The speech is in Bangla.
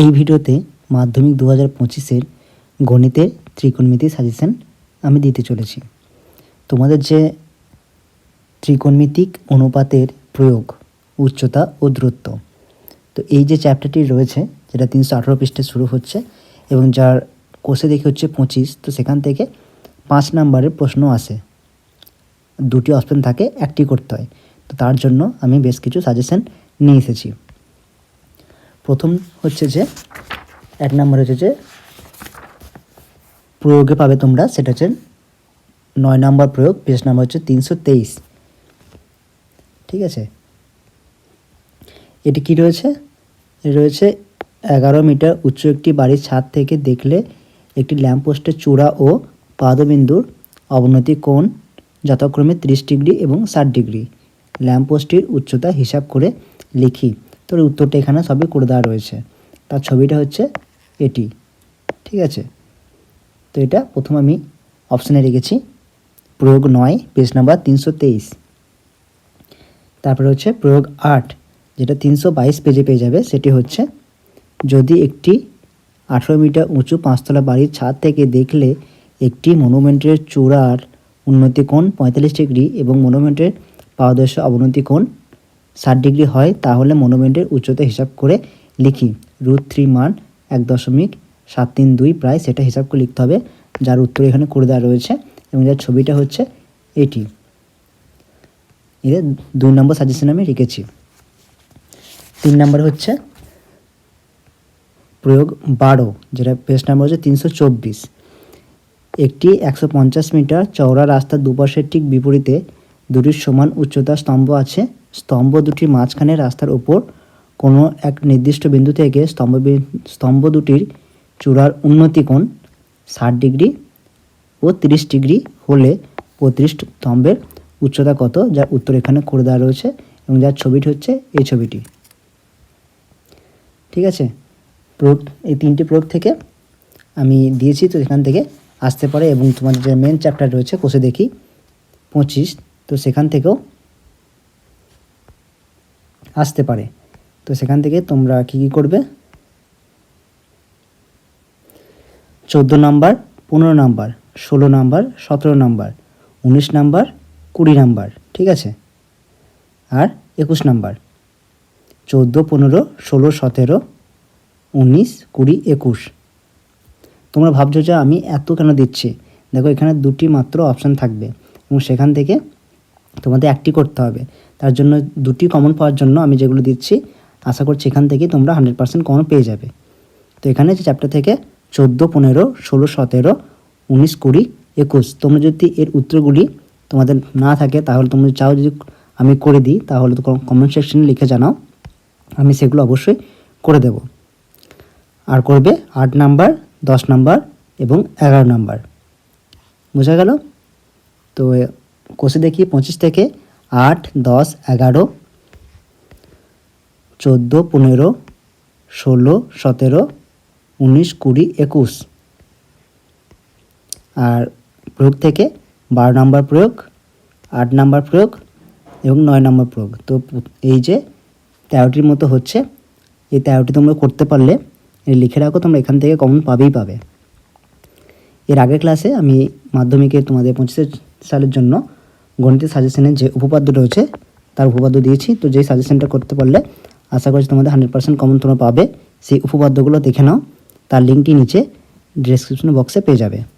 এই ভিডিওতে মাধ্যমিক দু হাজার পঁচিশের গণিতের ত্রিকোণমিতি সাজেশন আমি দিতে চলেছি। তোমাদের যে ত্রিকোণমিতিক অনুপাতের প্রয়োগ, উচ্চতা ও দূরত্ব, তো এই যে চ্যাপ্টারটি রয়েছে, যেটা তিনশো আঠারো পৃষ্ঠে শুরু হচ্ছে এবং যার কোষে দেখে হচ্ছে পঁচিশ, তো সেখান থেকে পাঁচ নাম্বারের প্রশ্ন আসে। দুটি অপশন থাকে, একটি করতে হয়। তো তার জন্য আমি বেশ কিছু সাজেশন নিয়ে এসেছি। প্রথম হচ্ছে যে, এক নম্বর হচ্ছে যে, প্রয়োগে পাবে তোমরা, সেটা হচ্ছে নয় নম্বর প্রয়োগ পেজ নাম্বার হচ্ছে তিনশো তেইশ। ঠিক আছে? এটি কি রয়েছে? রয়েছে এগারো মিটার উচ্চ একটি বাড়ির ছাদ থেকে দেখলে একটি ল্যাম্পপোস্টের চূড়া ও পাদবিন্দুর অবনতি কোণ যথাক্রমে ত্রিশ ডিগ্রি এবং ষাট ডিগ্রি। ল্যাম্পপোস্টটির উচ্চতা হিসাব করে লিখি। তোর উত্তরটা এখানে সবই করে দেওয়া রয়েছে। তার ছবিটা হচ্ছে এটি। ঠিক আছে? তো এটা প্রথম আমি অপশানে রেখেছি। প্রয়োগ নয় পেজ নাম্বার তিনশো তেইশ। তারপরে হচ্ছে প্রয়োগ আট, যেটা তিনশো বাইশ পেজে পেয়ে যাবে। সেটি হচ্ছে, যদি একটি আঠেরো মিটার উঁচু পাঁচতলা বাড়ির ছাদ থেকে দেখলে একটি মনুমেন্টের চূড়ার উন্নতি কোণ পঁয়তাল্লিশ ডিগ্রি এবং মনুমেন্টের পাদদেশ অবনতি কোণ ষাট ডিগ্রি হয়, তাহলে মনুমেন্টের উচ্চতা হিসাব করে লিখি। রুট থ্রি মান এক দশমিক সাত তিন দুই প্রায় সেটা হিসাব করে লিখতে হবে। যার উত্তর এখানে করে দেওয়া রয়েছে এবং যার ছবিটা হচ্ছে এটি। এর দুই নম্বর সাজেশন আমি রেখেছি। তিন নম্বর হচ্ছে প্রয়োগ বারো, যেটা পেজ নাম্বার হচ্ছে তিনশো চব্বিশ। একটি একশো পঞ্চাশ মিটার চওড়া রাস্তার দুপাশের ঠিক বিপরীতে দুটির সমান উচ্চতার স্তম্ভ আছে। স্তম্ভ দুটির মাঝখানে রাস্তার উপর কোনো এক নির্দিষ্ট বিন্দু থেকে স্তম্ভ স্তম্ভ দুটির চূড়ার উন্নতি কোণ ষাট ডিগ্রি ও তিরিশ ডিগ্রি হলে প্রতিটি স্তম্ভের উচ্চতা কত, যার উত্তর এখানে করে দেওয়া রয়েছে এবং যার ছবিটি হচ্ছে এই ছবিটি। ঠিক আছে? প্রয়োগ এই তিনটি প্রয়োগ থেকে আমি দিয়েছি, তো এখান থেকে আসতে পারে এবং তোমাদের যে মেন চ্যাপ্টার রয়েছে, কোষে দেখি। পঁচিশ, তো সেখান থেকেও আসতে পারে। তো সেখান থেকে তোমরা কী কী করবে? চোদ্দ নাম্বার, পনেরো নাম্বার, ষোলো নাম্বার, সতেরো নাম্বার, উনিশ নাম্বার, কুড়ি নাম্বার, ঠিক আছে? আর একুশ নাম্বার, চোদ্দ, পনেরো, ষোলো, সতেরো, উনিশ, কুড়ি, একুশ। তোমরা ভাবছ যে আমি এত কেন দিচ্ছি? দেখো এখানে দুটি মাত্র অপশান থাকবে এবং সেখান থেকে তোমাদের একটি করতে হবে। তার জন্য দুটি কমন পাওয়ার জন্য আমি যেগুলো দিচ্ছি, আশা করছি এখান থেকে তোমরা হান্ড্রেড পার্সেন্ট কমন পেয়ে যাবে। তো এখানে যে চ্যাপ্টার থেকে চোদ্দ, পনেরো, ষোলো, সতেরো, উনিশ, কুড়ি, একুশ, তোমরা যদি এর উত্তরগুলি তোমাদের না থাকে, তাহলে তোমরা চাও যদি আমি করে দিই, তাহলে তো কমেন্ট সেকশনে লিখে জানাও। আমি সেগুলো অবশ্যই করে দেব। আর করবে আট নাম্বার, দশ নাম্বার এবং এগারো নাম্বার। বোঝা গেল? তো কোষে দেখি পঁচিশ থেকে আট, দশ, এগারো, চোদ্দ, পনেরো, ষোলো, সতেরো, উনিশ, কুড়ি, একুশ। আর প্রয়োগ থেকে বারো নম্বর প্রয়োগ, আট নাম্বার প্রয়োগ এবং নয় নম্বর প্রয়োগ। তো এই যে তেরোটির মতো হচ্ছে, এই তেরোটি তোমরা করতে পারলে লিখে রাখো, তোমরা এখান থেকে কমন পাবেই পাবে। এর আগের ক্লাসে আমি মাধ্যমিকের তোমাদের পঁচিশে সালের জন্য গণিতের সাজেশনে যে উপপাদ্য রয়েছে, তার উপপাদ্য দিয়েছি। তো যেই সাজেশনটা করতে পারলে আশা করছি তোমাদের হান্ড্রেড পার্সেন্ট কমন তোমরা পাবে। সেই উপপাদ্যগুলো দেখে নাও। তার লিঙ্কটি নিচে ডিসক্রিপশন বক্সে পেয়ে যাবে।